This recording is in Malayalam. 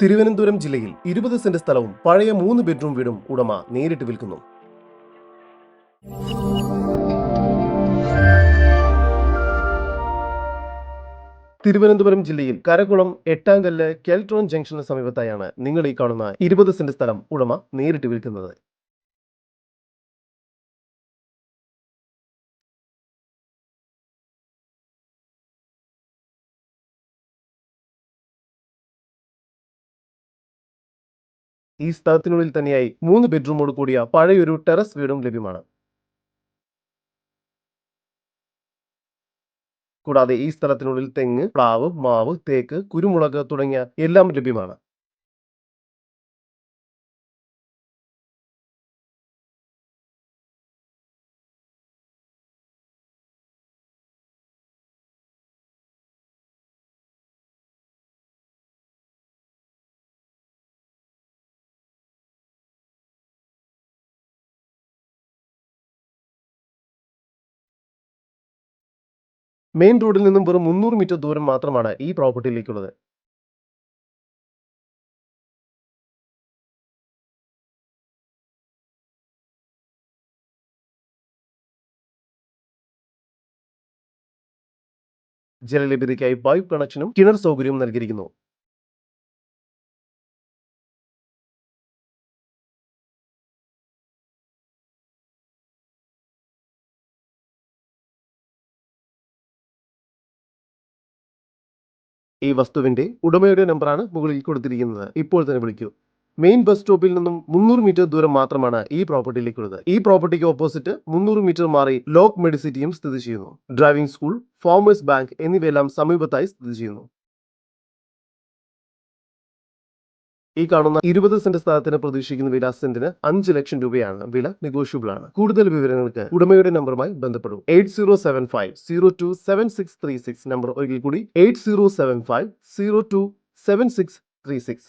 തിരുവനന്തപുരം ജില്ലയിൽ ഇരുപത് സെന്റ് സ്ഥലവും പഴയ മൂന്ന് ബെഡ്റൂം വീടും ഉടമ നേരിട്ട് വിൽക്കുന്നു. തിരുവനന്തപുരം ജില്ലയിൽ കരകുളം എട്ടാങ്കല്ല് കെൽട്രോൺ ജംഗ്ഷന് സമീപത്തായാണ് നിങ്ങൾ ഈ കാണുന്ന ഇരുപത് സെന്റ് സ്ഥലം ഉടമ നേരിട്ട് വിൽക്കുന്നത്. ഈ സ്ഥലത്തിനുള്ളിൽ തന്നെയായി മൂന്ന് ബെഡ്റൂമോട് കൂടിയ പഴയൊരു ടെറസ് വീടും ലഭ്യമാണ്. കൂടാതെ ഈ സ്ഥലത്തിനുള്ളിൽ തെങ്ങ് പ്ലാവ് മാവ് തേക്ക് കുരുമുളക് തുടങ്ങിയ എല്ലാം ലഭ്യമാണ്. മെയിൻ റോഡിൽ നിന്നും വെറും മുന്നൂറ് മീറ്റർ ദൂരം മാത്രമാണ് ഈ പ്രോപ്പർട്ടിയിലേക്കുള്ളത്. ജലലഭ്യതയ്ക്കായി പൈപ്പ് കണക്ഷനും കിണർ സൗകര്യവും നൽകിയിരിക്കുന്നു. ഈ വസ്തുവിന്റെ ഉടമയുടെ നമ്പറാണ് മുകളിൽ കൊടുത്തിരിക്കുന്നത്. ഇപ്പോൾ തന്നെ വിളിക്കൂ. മെയിൻ ബസ് സ്റ്റോപ്പിൽ നിന്നും മുന്നൂറ് മീറ്റർ ദൂരം മാത്രമാണ് ഈ പ്രോപ്പർട്ടിയിലേക്കുള്ളത് ഈ പ്രോപ്പർട്ടിക്ക് ഓപ്പോസിറ്റ് മുന്നൂറ് മീറ്റർ മാറി ലോക്ക് മെഡിസിറ്റിയും സ്ഥിതി ചെയ്യുന്നു. ഡ്രൈവിംഗ് സ്കൂൾ ഫോമേഴ്സ് ബാങ്ക് എന്നിവയെല്ലാം സമീപത്തായി സ്ഥിതി ചെയ്യുന്നു. ഈ കാണുന്ന ഇരുപത് സെന്റ് സ്ഥലത്തിന് പ്രതീക്ഷിക്കുന്ന വില സെന്റിന് അഞ്ച് ലക്ഷം രൂപയാണ്. വില നെഗോഷ്യബിൾ ആണ്. കൂടുതൽ വിവരങ്ങൾക്ക് ഉടമയുടെ നമ്പറുമായി ബന്ധപ്പെടും. Eight zero seven five zero two seven six three six number ഒരിക്കൽ കൂടി eight zero seven five zero two seven six three six.